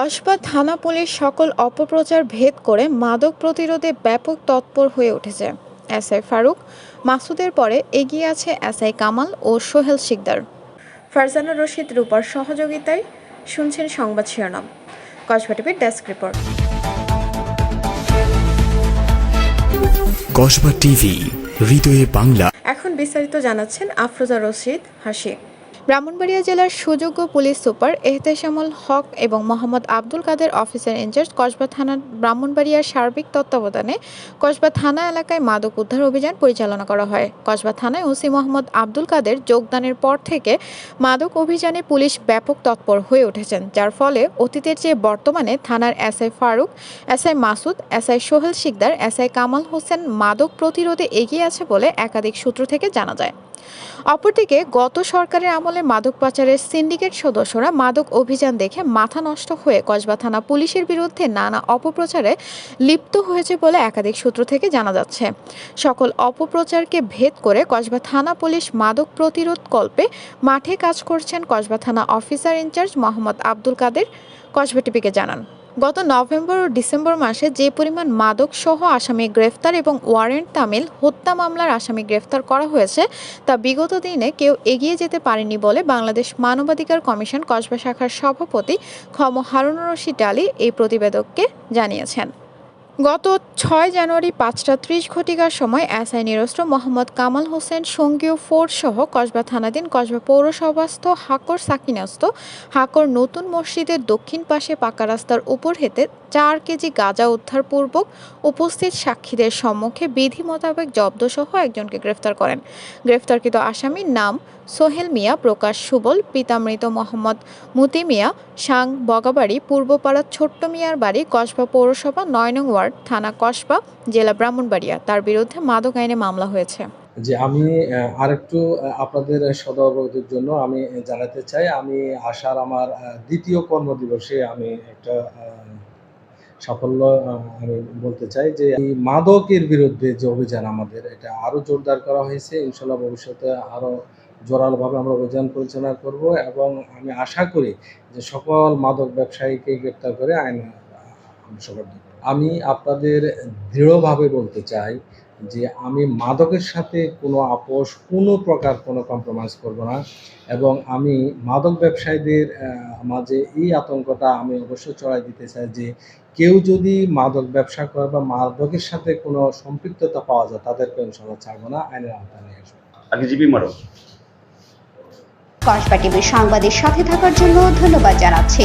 কসবা থানা পুলিশ সকল অপপ্রচার ভেদ করে মাদক প্রতিরোধে ব্যাপক তৎপর হয়ে উঠেছে। এসআই ফারুক মাসুদের পরে এগিয়ে আছে এসআই কামাল ও সোহেল শিকদার। ফারজানা রশিদ রূপার সহযোগিতায় শুনছেন সংবাদ শিরোনাম। কসবা টিভির ডেস্ক রিপোর্ট। কসবা টিভি হৃদয়ে বাংলা। এখন বিস্তারিত জানাচ্ছেন আফরোজা রশিদ হাসি। ব্রাহ্মণবাড়িয়া জেলার সুযোগ্য পুলিশ সুপার এহতেশামুল হক এবং Mohammad Abdul Kader officer in charge Kasba থানার ব্রাহ্মণবাড়িয়ার সার্বিক তত্ত্বাবধানে কসবা থানা এলাকায় মাদক উদ্ধার অভিযান পরিচালনা করা হয়। কসবা থানায় ওসি মোহাম্মদ আব্দুল কাদের যোগদানের পর থেকে মাদক অভিযানে পুলিশ ব্যাপক তৎপর হয়ে উঠেছেন, যার ফলে অতীতের চেয়ে বর্তমানে থানার S I Faruk S I Masud S I Sohel Sikder S I Kamal Hossain মাদক প্রতিরোধে এগিয়ে আছে বলে একাধিক সূত্র থেকে জানা যায়। অপরদিকে গত সরকারের আমলে মাদক পাচারের সিন্ডিকেট সদস্যরা মাদক অভিযান দেখে মাথা নষ্ট হয়ে কসবা থানা পুলিশের বিরুদ্ধে নানা অপপ্রচারে লিপ্ত হয়েছে বলে একাধিক সূত্র থেকে জানা যাচ্ছে। সকল অপপ্রচারকে ভেদ করে কসবা থানা পুলিশ মাদক প্রতিরোধ কল্পে মাঠে কাজ করছেন কসবা থানা অফিসার ইনচার্জ মোহাম্মদ আব্দুল কাদের। কসবা টিভিকে জানান। গত নভেম্বর ও ডিসেম্বর মাসে যে পরিমাণ মাদক সহ আসামি গ্রেফতার এবং ওয়ারেন্ট তামিল হত্যা মামলার আসামি গ্রেফতার করা হয়েছে, তা বিগত দিনে কেউ এগিয়ে যেতে পারেনি বলে বাংলাদেশ মানবাধিকার কমিশন কসবা শাখার সভাপতি খম হারুন রশিদ আলী এই প্রতিবেদককে জানিয়েছেন। গত ছয় জানুয়ারি পাঁচটা ত্রিশ ঘটিকার সময় এসআই নিরস্ত্র মোহাম্মদ কামাল হোসেন, সঙ্গীয় ফোর্স সহ কসবা থানাধীন কসবা পৌরসভাস্থ হাকর সাকিনাস্ত হাকর নতুন মসজিদের দক্ষিণ পাশে পাকা রাস্তার উপর হেতে চার কেজি গাঁজা উদ্ধারপূর্বক উপস্থিত সাক্ষীদের সম্মুখে বিধি মোতাবেক জব্দসহ একজনকে গ্রেফতার করেন। গ্রেফতারকৃত আসামির নাম সোহেল মিয়া, প্রকাশ সুবল, পিতামৃত মোহাম্মদ মুতি মিয়া, সাং বগাবাড়ি, পূর্বপাড়া ছোট্ট মিয়ার বাড়ি কসবা পৌরসভা, নয় নং ওয়ার্ড। থানা কসবা, জেলা ব্রাহ্মণবাড়িয়া। তার বিরুদ্ধে মাদক আইনে মামলা হয়েছে। যে আমি আরেকটু আপনাদের সদবদের জন্য আমি জানাতে চাই। আমি আসার আমার দ্বিতীয় কর্মদিবসে আমি একটা সাফল্য আমি বলতে চাই যে মাদকের বিরুদ্ধে যে অভিযান আমাদের, এটা আরও জোরদার করা হয়েছে। ইনশাল্লাহ ভবিষ্যতে আরও জোরালোভাবে আমরা অভিযান পরিচালনা করব এবং আমি আশা করি যে সকল মাদক ব্যবসায়ীকে গ্রেপ্তার করে আইন করব। আমি আপনাদের দৃঢ়ভাবে বলতে চাই যে আমি মাদকের সাথে কোনো আপোষ কোনো প্রকার কোনো কম্প্রোমাইজ করব না এবং আমি মাদক ব্যবসায়ীদের মাঝে এই আতঙ্কটা আমি অবশ্যই চড়াই দিতে চাই যে কেউ যদি মাদক ব্যবসা করে বা মাদকের সাথে কোনো সম্পৃক্ততা পাওয়া যায় তাদেরকে ইনশাল্লাহ ছাড়বো না আইনের আওতায় নিয়ে আসব। আগে মারো। কসবা টিভির সংবাদের সাথে থাকার জন্য ধন্যবাদ জানাচ্ছি